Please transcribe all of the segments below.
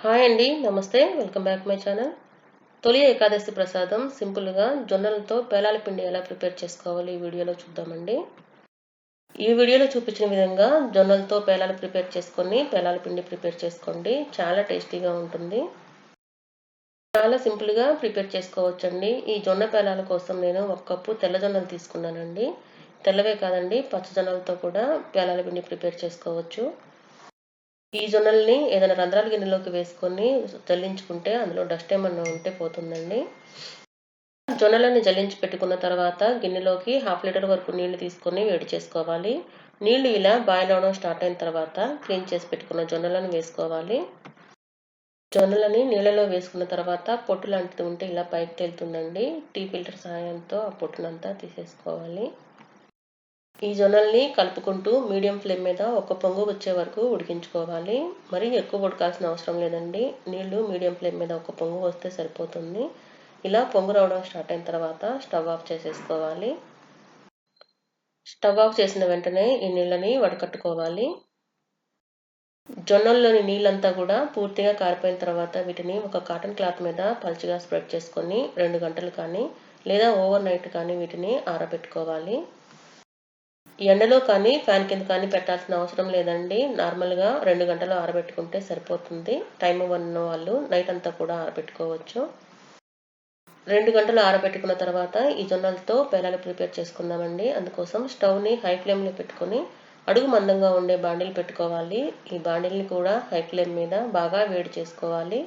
Hi అండి నమస్తే welcome back my channel. తొలి ఏకాదశి ప్రసాదం సింపుల్గా జొన్నలతో పేలాల పిండి ఎలా ప్రిపేర్ చేసుకోవాలి ఈ వీడియోలో చూద్దామండి. ఈ వీడియోలో చూపించిన విధంగా జొన్నలతో పేలాలు ప్రిపేర్ చేసుకొని పేలాల పిండి ప్రిపేర్ చేసుకోండి. చాలా టేస్టీగా ఉంటుంది. చాలా సింపుల్గా ప్రిపేర్ చేసుకోవచ్చండి. ఈ జొన్న పేలాల కోసం నేను ఒక కప్పు తెల్ల జొన్నలు తీసుకున్నానండి. తెల్లవే కాదండి పచ్చ జొన్నలతో కూడా పేలాల పిండి ప్రిపేర్ చేసుకోవచ్చు. ఈ జొన్నల్ని ఏదైనా రంధ్రాల గిన్నెలోకి వేసుకొని జల్లించుకుంటే అందులో డస్ట్ ఏమన్నా ఉంటే పోతుందండి. జొన్నలని జల్లించి పెట్టుకున్న తర్వాత గిన్నెలోకి హాఫ్ లీటర్ వరకు నీళ్ళు తీసుకొని వేడి చేసుకోవాలి. నీళ్ళు ఇలా బాయిల్ అవడం స్టార్ట్ అయిన తర్వాత క్లీన్ చేసి పెట్టుకున్న జొన్నలను వేసుకోవాలి. జొన్నలని నీళ్ళలో వేసుకున్న తర్వాత పొట్టు లాంటిది ఉంటే ఇలా పైకి తేలుతుందండి. టీ ఫిల్టర్ సహాయంతో ఆ పొట్టునంతా తీసేసుకోవాలి. ఈ జొన్నల్ని కలుపుకుంటూ మీడియం ఫ్లేమ్ మీద ఒక పొంగు వచ్చే వరకు ఉడికించుకోవాలి. మరీ ఎక్కువ ఉడకాల్సిన అవసరం లేదండి. నీళ్ళు మీడియం ఫ్లేమ్ మీద ఒక పొంగు వస్తే సరిపోతుంది. ఇలా పొంగు రావడం స్టార్ట్ అయిన తర్వాత స్టవ్ ఆఫ్ చేసేసుకోవాలి. స్టవ్ ఆఫ్ చేసిన వెంటనే ఈ నీళ్ళని వడకట్టుకోవాలి. జొన్నల్లోని నీళ్ళంతా కూడా పూర్తిగా కారిపోయిన తర్వాత వీటిని ఒక కాటన్ క్లాత్ మీద పలుచగా స్ప్రెడ్ చేసుకొని రెండు గంటలు కానీ లేదా ఓవర్ నైట్ కానీ వీటిని ఆరబెట్టుకోవాలి. ఎండలో కానీ ఫ్యాన్ కింద కానీ పెట్టాల్సిన అవసరం లేదండి. నార్మల్గా రెండు గంటలు ఆరబెట్టుకుంటే సరిపోతుంది. టైం ఉన్న వాళ్ళు నైట్ అంతా కూడా ఆరబెట్టుకోవచ్చు. రెండు గంటలు ఆరబెట్టుకున్న తర్వాత ఈ జొన్నలతో పేలాలు ప్రిపేర్ చేసుకుందామండి. అందుకోసం స్టవ్ని హై ఫ్లేమ్లో పెట్టుకొని అడుగు మందంగా ఉండే బాండిల్ పెట్టుకోవాలి. ఈ బాండిల్ని కూడా హై ఫ్లేమ్ మీద బాగా వేడి చేసుకోవాలి.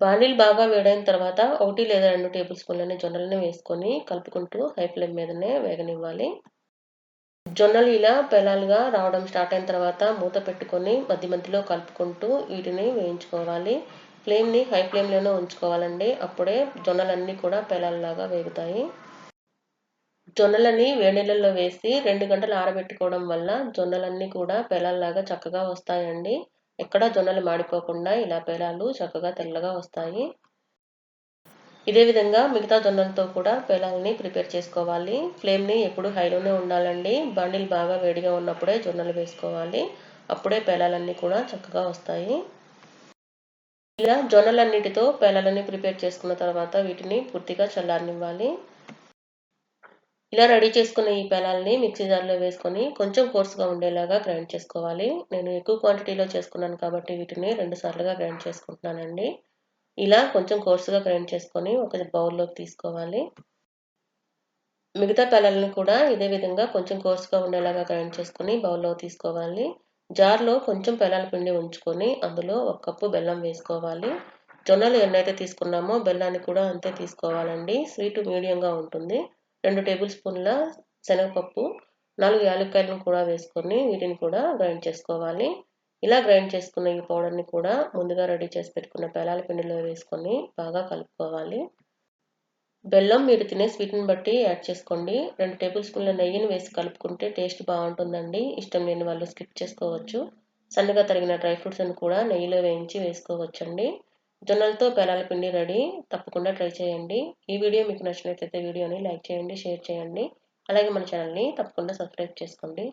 బాణీలు బాగా వేడైన తర్వాత ఒకటి లేదా రెండు టేబుల్ స్పూన్లనే జొన్నలని వేసుకొని కలుపుకుంటూ హై ఫ్లేమ్ మీదనే వేగనివ్వాలి. జొన్నలు ఇలా పెలాలుగా రావడం స్టార్ట్ అయిన తర్వాత మూత పెట్టుకొని మధ్య మధ్యలో కలుపుకుంటూ వీటిని వేయించుకోవాలి. ఫ్లేమ్ని హై ఫ్లేమ్లోనే ఉంచుకోవాలండి. అప్పుడే జొన్నలన్నీ కూడా పెలాల్లాగా వేగుతాయి. జొన్నలని వేడినీళ్ళల్లో వేసి రెండు గంటలు ఆరబెట్టుకోవడం వల్ల జొన్నలన్నీ కూడా పెలాల్లాగా చక్కగా వస్తాయండి. ఎక్కడ జొన్నలు మాడిపోకుండా ఇలా పేలాలు చక్కగా తెల్లగా వస్తాయి. ఇదే విధంగా మిగతా జొన్నలతో కూడా పేలాలని ప్రిపేర్ చేసుకోవాలి. ఫ్లేమ్ని ఎప్పుడు హైలోనే ఉండాలండి. బండిల్ బాగా వేడిగా ఉన్నప్పుడే జొన్నలు వేసుకోవాలి. అప్పుడే పేలాలన్నీ కూడా చక్కగా వస్తాయి. ఇలా జొన్నలన్నిటితో పేలాలని ప్రిపేర్ చేసుకున్న తర్వాత వీటిని పూర్తిగా చల్లారనివ్వాలి. ఇలా రెడీ చేసుకున్న ఈ పెనాల్ని మిక్సీ జార్లో వేసుకొని కొంచెం కోర్సుగా ఉండేలాగా గ్రైండ్ చేసుకోవాలి. నేను ఎక్కువ క్వాంటిటీలో చేసుకున్నాను కాబట్టి వీటిని రెండు సార్లుగా గ్రైండ్ చేసుకుంటున్నానండి. ఇలా కొంచెం కోర్సుగా గ్రైండ్ చేసుకొని ఒక బౌల్లోకి తీసుకోవాలి. మిగతా పెనాలను కూడా ఇదే విధంగా కొంచెం కోర్సుగా ఉండేలాగా గ్రైండ్ చేసుకొని బౌల్లో తీసుకోవాలి. జార్లో కొంచెం పెనాల పిండి ఉంచుకొని అందులో ఒక కప్పు బెల్లం వేసుకోవాలి. జొన్నలు ఎన్నైతే తీసుకున్నామో బెల్లాన్ని కూడా అంతే తీసుకోవాలండి. స్వీట్ మీడియంగా ఉంటుంది. రెండు టేబుల్ స్పూన్ల శనగపప్పు నాలుగు యాలక్కాయలను కూడా వేసుకొని వీటిని కూడా గ్రైండ్ చేసుకోవాలి. ఇలా గ్రైండ్ చేసుకున్న ఈ పౌడర్ని కూడా ముందుగా రెడీ చేసి పెట్టుకున్న పేలాల పిండిలో వేసుకొని బాగా కలుపుకోవాలి. బెల్లం మీరు తినే స్వీట్ని బట్టి యాడ్ చేసుకోండి. రెండు టేబుల్ స్పూన్ల నెయ్యిని వేసి కలుపుకుంటే టేస్ట్ బాగుంటుందండి. ఇష్టం లేని వాళ్ళు స్కిప్ చేసుకోవచ్చు. సన్నగా తరిగిన డ్రై ఫ్రూట్స్ని కూడా నెయ్యిలో వేయించి వేసుకోవచ్చండి. జొన్నలతో పెలాల పిండి రెడీ. తప్పకుండా ట్రై చేయండి. ఈ వీడియో మీకు నచ్చినట్లయితే వీడియోని లైక్ చేయండి షేర్ చేయండి. అలాగే మన ఛానల్ని తప్పకుండా సబ్స్క్రైబ్ చేసుకోండి.